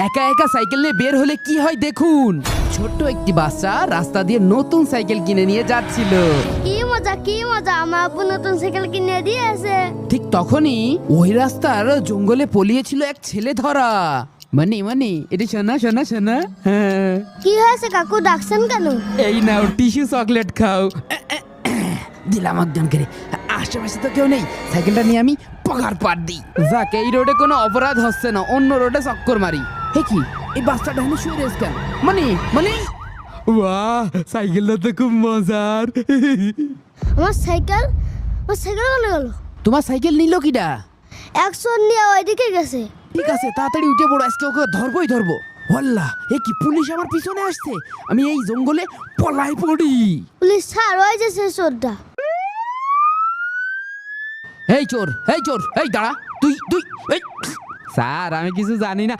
একা একা সাইকেল নিয়ে বের হলে কি হয় দেখুন। ছোট্ট একটি বাচ্চা রাস্তা দিয়ে নতুন সাইকেল কিনে নিয়ে যাচ্ছিল। কি মজা কি মজা আমার আব্বু নতুন সাইকেল কিনে দিয়েছে। ঠিক তখনই ওই রাস্তার জঙ্গলে পলিয়েছিল এক ছেলে ধরা। মানে মানে এটি শোনা শোনা শোনা হ্যাঁ কি হয়েছে কাকু ডাকছেন কেন? এই নাও টিস্যু চকলেট খাও। দিলাম একজন করে। আশেপাশে তো কেউ নেই। সাইকেলটা নিয়ে আমি পগার পার দিই। যাক এই রোডে কোনো অপরাধ হচ্ছে না। অন্য রোডে চক্কর মারি। হে কি? এই শুয়ে রয়েছে কেন? মানে মানে? বাহ সাইকেলটা তো খুব মজার। আমার সাইকেল আমার সাইকেল গেল তোমার সাইকেল নিল কিডা? নিয়ে ওইদিকে গেছে। ঠিক আছে তাড়াতাড়ি উঠে পড়ো আজকে ওকে ধরবই ধরবো। ওয়াল্লাহ এ কি পুলিশ আমার পিছনে আসছে? আমি এই জঙ্গলে পলাই পড়ি। পুলিশ স্যার ওই যে সে চোরটা। এই চোর এই চোর এই দাঁড়া। তুই তুই এই স্যার আমি কিছু জানি না।